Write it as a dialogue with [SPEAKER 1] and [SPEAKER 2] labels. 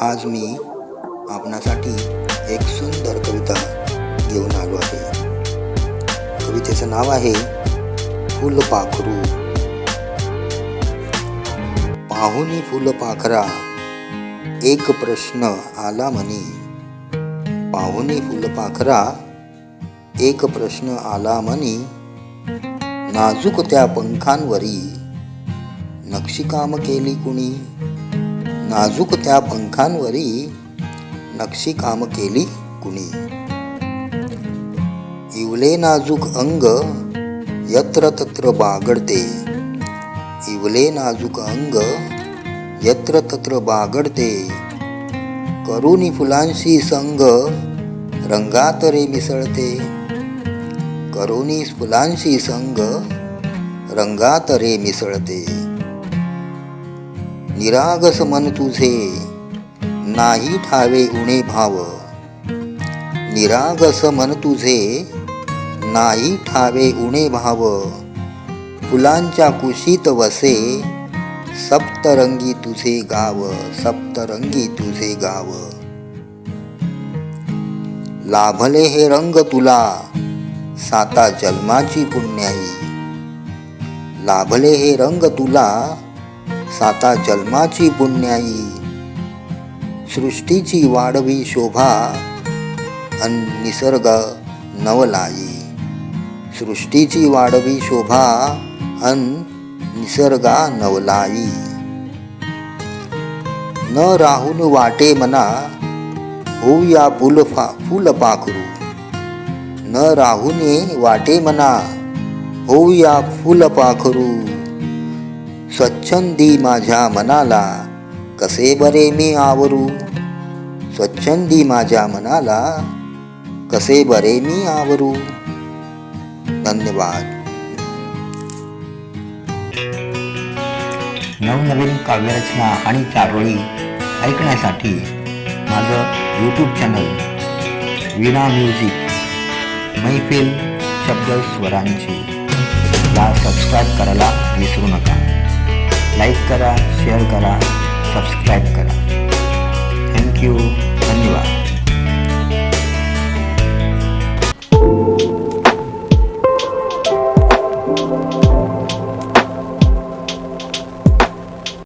[SPEAKER 1] आज मी आपणासाठी एक सुंदर कविता घेऊन आलो आहे. कवितेचं नाव आहे फुलपाखरू पाहुनी फुलपाखरा एक प्रश्न आला म्हणी. पाहुनी फुलपाखरा एक प्रश्न आला म्हणी. नाजूक त्या पंखांवरी नक्षीकाम केली कुणी? नाजूक त्या पंखांवरी नक्षीकाम केली कुणी. इवले नाजूक अंग यत्र तत्र बागडते. इवले नाजूक अंग यत्र तत्र बागडते. करुणी फुलांशी संग रंगात रे मिसळते. करुणी फुलांशी संग रंगात रे मिसळते. निरागस मन तुझे नाही ठावे उणे भाव. निरागस मन तुझे नाही ठावे उणे भाव. फुलांच्या कुशीत वसे सप्तरंगी तुझे गाव सप्तरंगी तुझे गाव. लाभले हे रंग तुला साता जन्माची पुण्याई. लाभले हे रंग तुला साता जन्माची पुण्याई. सृष्टीची वाढवी शोभा अन निसर्ग नवलाई. सृष्टीची वाढवी शोभा अन निसर्गा नवलाई. न राहून वाटे मना होऊया फुलफा फुलपाखरू न राहुने वाटे मना होऊया फुलपाखरू स्वच्छंदी माझ्या मनाला कसे बरे मी आवरू? स्वच्छंदी माझ्या मनाला कसे बरे मी आवरू? धन्यवाद.
[SPEAKER 2] नवनवीन काव्यरचना आणि चारोळी ऐकण्यासाठी माझं यूट्यूब चॅनल वीणा म्युझिक मैफिल शब्द स्वरांची. ला सबस्क्राईब करायला विसरू नका. लाईक करा शेअर करा सबस्क्राईब करा. थँक्यू. धन्यवाद.